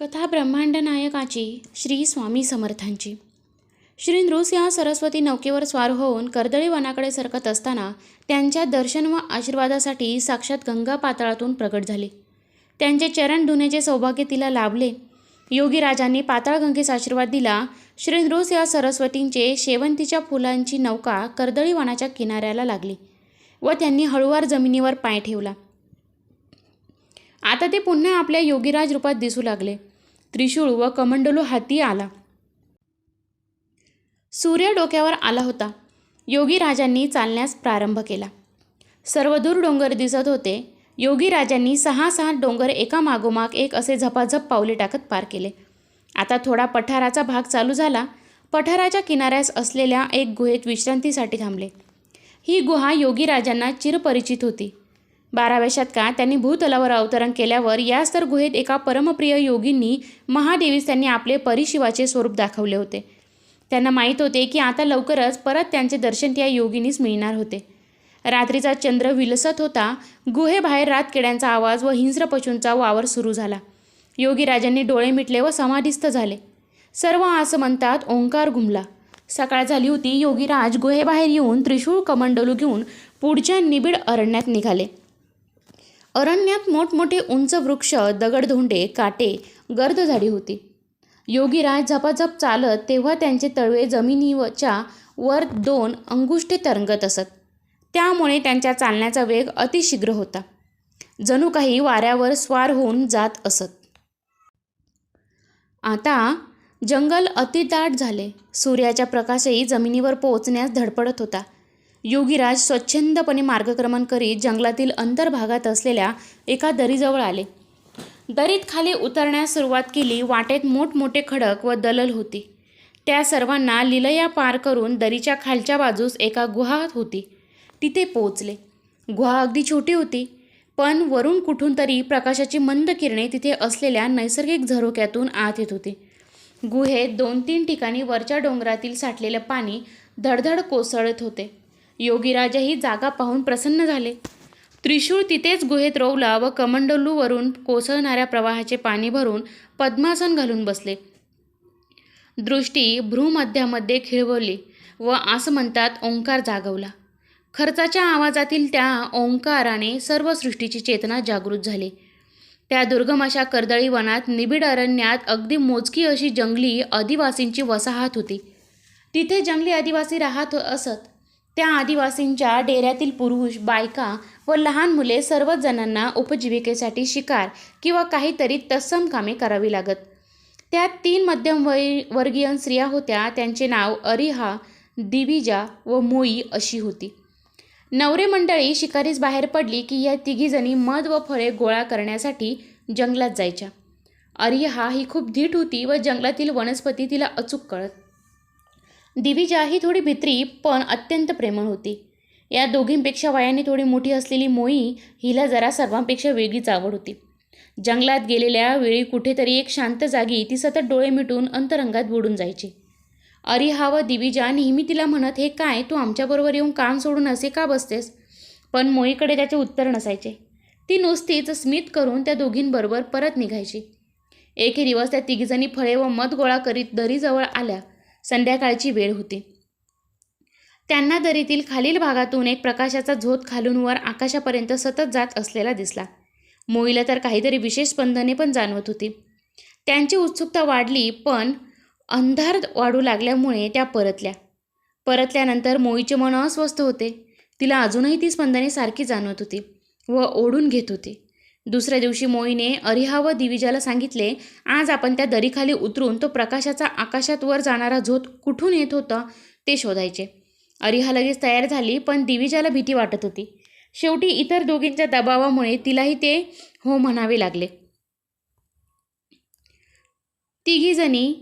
कथा ब्रह्मांड नायकाची श्री स्वामी समर्थांची. श्री या सरस्वती नौकेवर स्वार होऊन कर्दळी वनाकडे सरकत असताना त्यांच्या दर्शन व आशीर्वादासाठी साक्षात गंगा पाताळातून प्रकट झाले. त्यांचे चरण धुण्याचे सौभाग्य तिला लाभले. योगीराजांनी पाताळगंगेस आशीर्वाद दिला. श्री या सरस्वतींचे शेवंतीच्या फुलांची नौका कर्दळी वनाच्या किनाऱ्याला लागली व त्यांनी हळूवार जमिनीवर पाय ठेवला. आता ते पुन्हा आपल्या योगीराज रूपात दिसू लागले. त्रिशूळ व कमंडलू हाती आला. सूर्य डोक्यावर आला होता. योगीराजांनी चालण्यास प्रारंभ केला. सर्वदूर डोंगर दिसत होते. योगीराजांनी सहा सहा डोंगर एका मागोमाग एक असे झपाझप पावले टाकत पार केले. आता थोडा पठाराचा भाग चालू झाला. पठाराच्या किनाऱ्यास असलेल्या एक गुहेत विश्रांतीसाठी थांबले. ही गुहा योगीराजांना चिरपरिचित होती. बाराव्या शतकात त्यांनी भूतलावर अवतरण केल्यावर याच तर गुहेत एका परमप्रिय योगींनी महादेवीस त्यांनी आपले परिशिवाचे स्वरूप दाखवले होते. त्यांना माहीत होते की आता लवकरच परत त्यांचे दर्शन त्या योगिनीस मिळणार होते. रात्रीचा चंद्र विलसत होता गुहेबाहेर रातकिड्यांचा आवाज व हिंस्र पशूंचा वावर सुरू झाला. योगीराजांनी डोळे मिटले व समाधिस्थ झाले. सर्व असं म्हणतात ओंकार घुमला. सकाळ झाली होती योगीराज गुहेबाहेर येऊन त्रिशूळ कमंडलू घेऊन पुढच्या निबिड अरण्यात निघाले. अरण्यात मोठमोठे उंच वृक्ष दगडधोंडे काटे गर्द झाडी होती. योगीराज झपाझप चालत तेव्हा त्यांचे तळवे जमिनीच्या वर दोन अंगुष्ठे तरंगत असत. त्यामुळे त्यांच्या चालण्याचा वेग अतिशीघ्र होता. जणू काही वाऱ्यावर स्वार होऊन जात असत. आता जंगल अतिदाट झाले. सूर्याच्या प्रकाशही जमिनीवर पोहोचण्यास धडपडत होता. योगीराज स्वच्छंदपणे मार्गक्रमण करीत जंगलातील अंतर्भागात असलेल्या एका दरीजवळ आले. दरीत खाली उतरण्यास सुरुवात केली वाटेत मोठमोठे खडक व दलल होती. त्या सर्वांना लिलया पार करून दरीच्या खालच्या बाजूस एका गुहा होती. तिथे पोचले गुहा अगदी छोटी होती पण वरून कुठून तरी प्रकाशाची मंद किरणे तिथे असलेल्या नैसर्गिक झरोक्यातून आत येत होती. गुहेत दोन तीन ठिकाणी वरच्या डोंगरातील साठलेले पाणी धडधड कोसळत होते. योगीराजही जागा पाहून प्रसन्न झाले. त्रिशूळ तिथेच गुहेत रोवला व कमंडलूवरून कोसळणाऱ्या प्रवाहाचे पाणी भरून पद्मासन घालून बसले. दृष्टी भ्रूमध्यामध्ये खिळवली व असं म्हणतात ओंकार जागवला. खर्चाच्या आवाजातील त्या ओंकाराने सर्व सृष्टीची चेतना जागृत झाली. त्या दुर्गम अशा कर्दळी वनात निबिड अरण्यात अगदी मोजकी अशी जंगली आदिवासींची वसाहत होती. तिथे जंगली आदिवासी राहत असत. त्या आदिवासींच्या डेऱ्यातील पुरुष बायका व लहान मुले सर्वच जणांना उपजीविकेसाठी शिकार किंवा काहीतरी तत्सम कामे करावी लागत. त्यात तीन मध्यम वय वर्गीय स्त्रिया होत्या. त्यांचे नाव अरिहा दिविजा व मोई अशी होती. नवरे मंडळी शिकारीस बाहेर पडली की या तिघीजणी मध व फळे गोळा करण्यासाठी जंगलात जायच्या. अरिहा ही खूप धीट होती व जंगलातील वनस्पती तिला अचूक कळत. दिविजा ही थोडी भित्री पण अत्यंत प्रेमळ होती. या दोघींपेक्षा वयाने थोडी मोठी असलेली मोई हिला जरा सर्वांपेक्षा वेगळीच आवड होती. जंगलात गेलेल्या वेळी कुठेतरी एक शांत जागी ती सतत डोळे मिटून अंतरंगात बुडून जायची. अरे हा व दिविजा नेहमी तिला म्हणत हे काय तू आमच्याबरोबर येऊन काम सोडून असे का बसतेस पण मोईकडे त्याचे उत्तर नसायचे. ती नुसतीच स्मित करून त्या दोघींबरोबर परत निघायची. एके दिवस त्या तिघीजणी फळे व मध गोळा करीत दरीजवळ आल्या. संध्याकाळची वेळ होती. त्यांना दरीतील खालील भागातून एक प्रकाशाचा झोत खालून वर आकाशापर्यंत सतत जात असलेला दिसला. मोईला तर काहीतरी विशेष स्पंदने पण जाणवत होती. त्यांची उत्सुकता वाढली पण अंधार वाढू लागल्यामुळे त्या परतल्या. परतल्यानंतर मोईचे मन अस्वस्थ होते. तिला अजूनही ती स्पंदने सारखी जाणवत होती व ओढून घेत होती. दुसऱ्या दिवशी मोईने अरिहा व दिविजाला सांगितले आज आपण त्या दरीखाली उतरून तो प्रकाशाचा आकाशात वर जाणारा झोत कुठून येत होता ते शोधायचे. अरिहा लगेच तयार झाली पण दिविजाला भीती वाटत होती. शेवटी इतर दोघींच्या दबावामुळे तिलाही ते हो म्हणावे लागले. तिघीजणी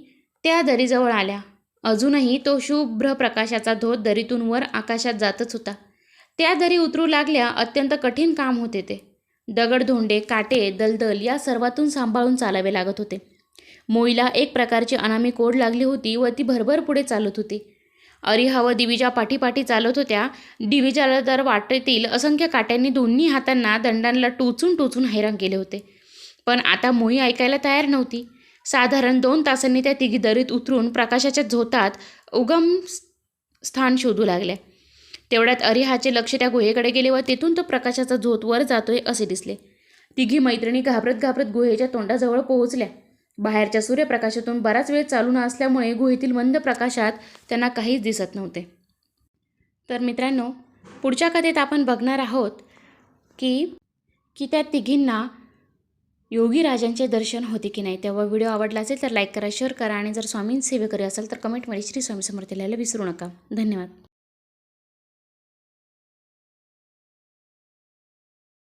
त्या दरीजवळ आल्या. अजूनही तो शुभ्र प्रकाशाचा धोत दरीतून वर आकाशात जातच होता. त्या दरी उतरू लागल्या अत्यंत कठीण काम होते ते. दगडधोंडे काटे दलदल या सर्वातून सांभाळून चालावे लागत होते. मोईला एक प्रकारची अनामी कोड लागली होती व ती भरभर पुढे चालत होती. अरिहा व दिविजा पाठीपाठी चालत होत्या. दिविजाला तर वाटेतील असंख्य काट्यांनी दोन्ही हातांना दंडांना टोचून टोचून हैराण केले होते. पण आता मोई ऐकायला तयार नव्हती. साधारण दोन तासांनी त्या तिघी दरीत उतरून प्रकाशाच्या झोतात उगम स्थान शोधू लागल्या. तेवढ्यात अरिहाचे लक्ष त्या गुहेकडे गेले व तेथून तो प्रकाशाचा झोत वर जातोय असे दिसले. तिघी मैत्रिणी घाबरत घाबरत गुहेच्या तोंडाजवळ पोहोचल्या. बाहेरच्या सूर्यप्रकाशातून बराच वेळ चालू न असल्यामुळे गुहेतील मंद प्रकाशात त्यांना काहीच दिसत नव्हते. तर मित्रांनो पुढच्या कथेत आपण बघणार आहोत की की त्या तिघींना योगी राजांचे दर्शन होते की नाही. तेव्हा व्हिडिओ आवडला असेल तर लाईक करा शेअर करा आणि जर स्वामींसेवेकरी असेल तर कमेंटमध्ये श्री स्वामी समर्थ लिहायला विसरू नका. धन्यवाद.